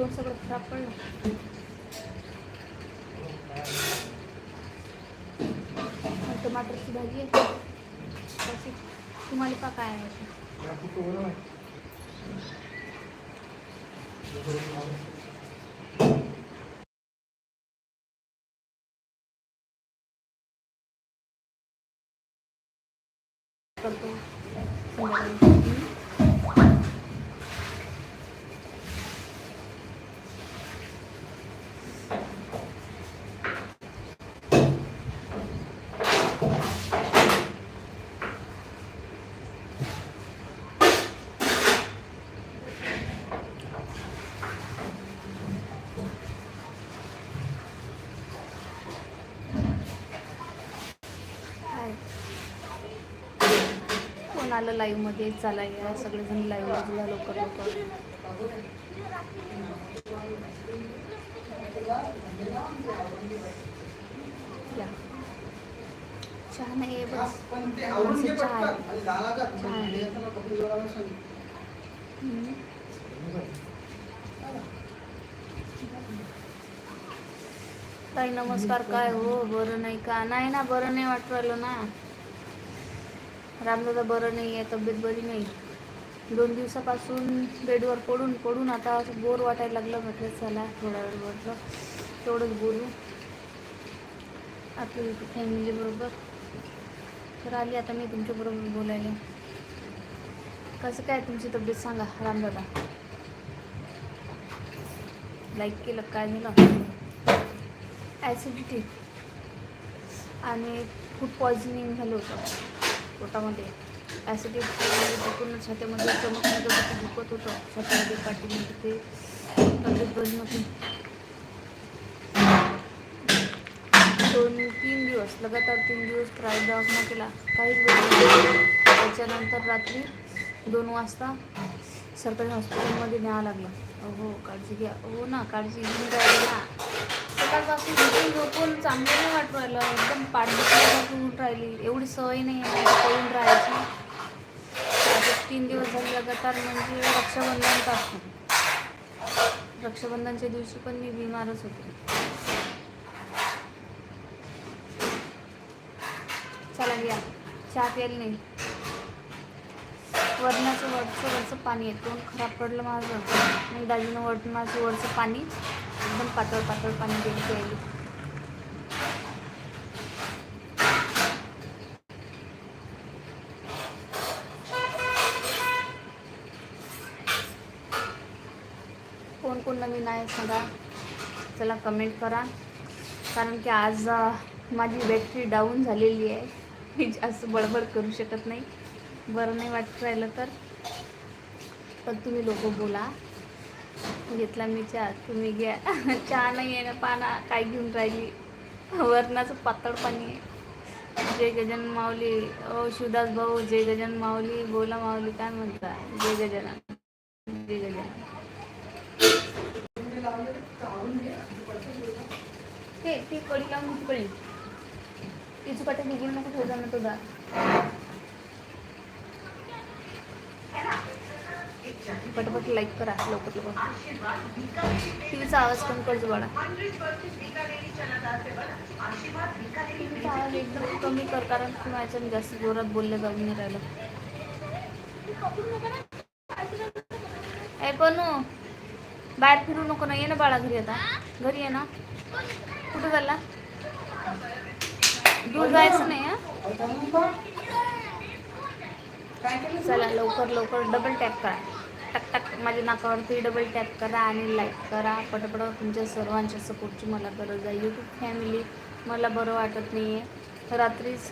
तोंड सगळं खराब पडलं आणि टमाटरची भाजी आहे तशी तुम्हाला पा काय आहे करतो आलं लाईव्हमध्ये चला या सगळेजण लाईव्हमध्ये लवकर लवकर. या. चहा नाही आहे बस. चहा आहे. आहे. ताई नमस्कार. काय हो बरं नाही का? नाही ना बरं नाही वाटू राहिलं ना. रामदादा बरं नाही आहे तब्येत बरी नाही. दोन दिवसापासून बेडवर पडून पडून आता असं बोर वाटायला लागलं म्हटलं चला थोडा वेळ म्हटलं तेवढंच बोलू. आपली फॅमिलीबरोबर तर आली आता मी तुमच्याबरोबर बोलायला. कसं काय तुमची तब्येत सांगा रामदादा? लाईक केलं काय झालं ॲसिडिटी आणि फूड पॉइझनिंग झालं होतं. पोटामध्ये. ॲसिडिटी पूर्ण छात्यामध्ये चमकमध्ये होतं दुखत होतं. छात्यामध्ये पाठीमध्ये ते तब्येत बरी नव्हती. दोन तीन दिवस लगातार तीन दिवस प्रायव्हेट दवाखाना केला. काहीच बरं त्याच्यानंतर रात्री दोन वाजता सरकारी हॉस्पिटलमध्ये न्यावं लागलं. हो काळजी घ्या. हो ना काळजी घेऊन राहिली. ना सकाळपासून झोपून झोपून चांगलं नाही वाटू राहिलं. एकदम पाठदुखी राहिली. एवढी सवय नाही आहे करून पळून राहायची. तीन दिवस झाले लगातार म्हणजे रक्षाबंधनपासून. रक्षाबंधनच्या दिवशी पण मी बिमारच होते. चला घ्या चहा प्यायला नाही. वरणाचं वरचं वरचं पाणी आहे. तोंड खराब पडलं माझं. मग दाजीनं वरणाचं वरचं पाणी एकदम पातळ पातळ पाणी दिलं आहे कोण कोण नवीन आहे सांगा. चला कमेंट करा. कारण की आज माझी बॅटरी डाऊन झालेली आहे. मी जास्त बडबड करू शकत नाही. बरं नाही वाटत राहिलं तर. पण तुम्ही लोक बोला. घेतला मी चहा. तुम्ही घ्या. चहा नाही आहे ना पाना काय घेऊन राहिली? वरणाचं पातळ पाणी आहे. जय गजानन माऊली ओ शिवदास भाऊ जय गजानन माऊली बोला माऊली काय म्हणता? जय गजानन जय गजानन ते ती कडी लावून तिकडे तिची पाठी निघून नको ठेवता ना तुझा पटपट लाईक करा लवकर लवकर. टीव्हीचा आवाज पण करतो बाळा टीव्हीचा आवाज एकदम कमी कर कारण माझ्या जास्त जोरात बोलले जाऊन नाही राहिलं. ए पण बाहेर फिरू नको ना ये ना बाळा घरी आता. घरी ये ना. कुठं झाला दूर जायचं नाही हा? चला लवकर लवकर डबल टॅप करा. टक टक माझ्या नाकावरती डबल टॅप करा आणि लाईक करा. पटपट तुमच्या सर्वांच्या सपोर्टची मला गरज आहे. यूट्यूब फॅमिली मला बरं वाटत नाही आहे रात्रीच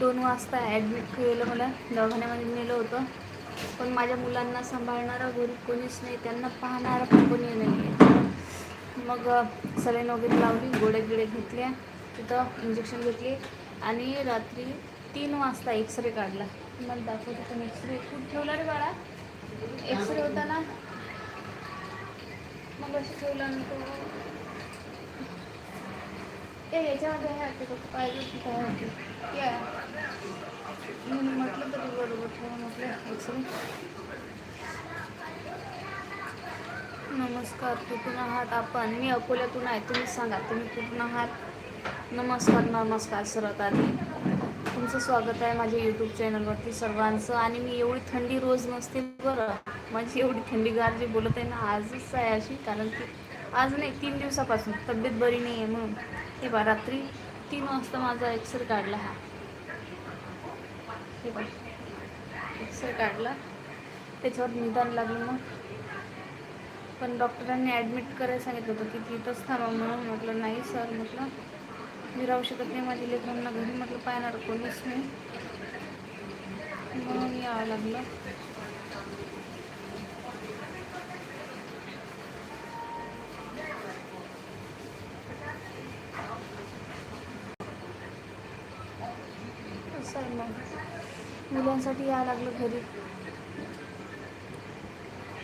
दोन वाजता ॲडमिट केलं मला. दवाखान्यामध्ये नेलं होतं. पण माझ्या मुलांना सांभाळणारा घरी कोणीच नाही. त्यांना पाहणारा पण कोणी नाही आहे मग सलाईन वगैरे लावली गोड्या गिडे घेतल्या. तिथं इंजेक्शन घेतले. आणि रात्री तीन वाजता एक्सरे काढला. मला दाखवतो पण एक्सरे खूप ठेवला रे बाळा? एक्सरे होता ना? मग असं ठेवला तो ते याच्यामध्ये आहे ते फक्त पाहिजे की काय होते या मी म्हटलं तरी बरोबर ठेवा म्हटलं. एक्सरे नमस्कार कुठून आहात आपण? मी अकोल्यातून आहे. तुम्ही सांगा तुम्ही कुठून आहात? नमस्कार नमस्कार सर्वात आधी. तुमचं स्वागत आहे माझ्या यूट्यूब चॅनलवरती सर्वांचं. आणि मी एवढी थंडी रोज नसते बरं. माझी एवढी थंडीगार जी बोलत आहे ना आजच आहे अशी. कारण की आज नाही तीन दिवसापासून तब्येत बरी नाही आहे म्हणून. हे बा रात्री तीन वाजता माझा एक्सरे काढला हा. हे बा एक्सरे काढला. त्याच्यावर निदान लागलं मग. पण डॉक्टरांनी ॲडमिट करायला सांगितलं होतं की तिथंच थांबा म्हणून. म्हटलं नाही सर म्हटलं. मी राहू शकत नाही माझ्या लेकरांना घरी म्हटलं पाहणार कोणीच नाही म्हणून यावं लागलं. असं आहे मुलांसाठी यावं लागलं घरी.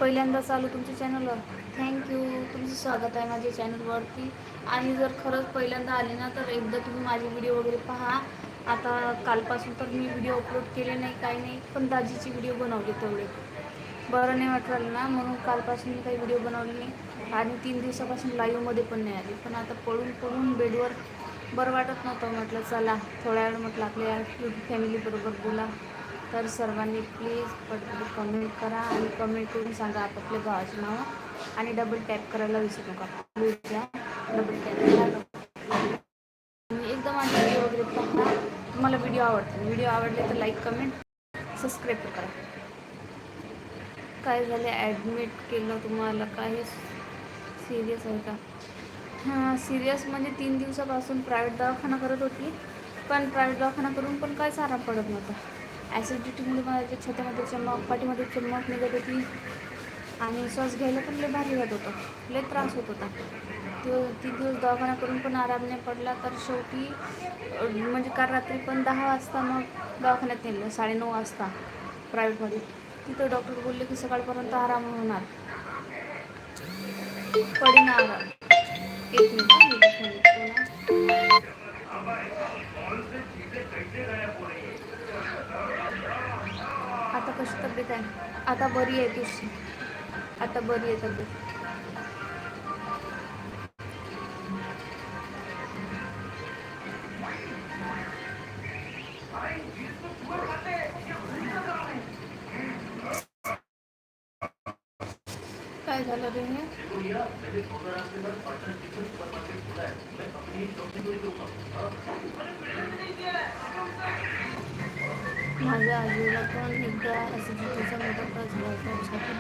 पहिल्यांदा चालू तुमच्या चॅनलवर थँक्यू तुमचं स्वागत आहे माझ्या चॅनलवरती आणि जर खरंच पहिल्यांदा आले ना तर एकदा तुम्ही माझे व्हिडिओ वगैरे पहा. आता कालपासून तर मी व्हिडिओ अपलोड केले नाही काही नाही पण दाजीची व्हिडिओ बनवले तेवढे. बरं नाही वाटलं ना म्हणून कालपासून मी काही व्हिडिओ बनवले नाही. आणि तीन दिवसापासून लाईव्हमध्ये पण नाही आली. पण आता पळून पळून बेडवर बरं वाटत नव्हतं. म्हटलं चला थोड्या वेळ म्हटलं आपल्या फॅमिलीबरोबर बोला. तर सर्वांनी प्लीज पटपट कमेंट करा आणि कमेंट करून सांगा आपापल्या गावाची नावं आणि डबल टॅप करायला विसरू नका. प्लीज द्या डबल टॅप एकदम तुम्ही व्हिडिओ वगैरे पहा तुम्हाला व्हिडिओ आवडतो व्हिडिओ आवडले तर लाईक कमेंट सबस्क्राईब करा. काय झाले ॲडमिट केलं तुम्हाला काही सिरियस आहे का? हां सिरियस म्हणजे तीन दिवसापासून प्रायव्हेट दवाखाना करत होती. पण प्रायव्हेट दवाखाना करून पण काय सारा पडत नव्हता. ॲसिडिटीमुळे माझ्या छतामध्ये चमक पाठीमध्ये चमक निघत होती. आणि श्वास घ्यायला पण लय भारी होत होतं. लय त्रास होत होता. तो तीन दिवस दवाखाना करून पण आराम नाही पडला. तर शेवटी म्हणजे काल रात्री पण दहा वाजता मग दवाखान्यात नेलं. साडेनऊ वाजता प्रायव्हेटमध्ये. तिथं डॉक्टर बोलले की सकाळपर्यंत आराम होणार. पडीन आराम. एक मिनिट हा, मी फोन उचलू ना. आता कशी तब्येत आहे. आता बरी आहे तुझी. आता बरी आहे तब्येत. काय झालं रे हे माझ्या आजीला पण एकदा ॲसिडिटीचा मोठा त्रास झाला होता छाती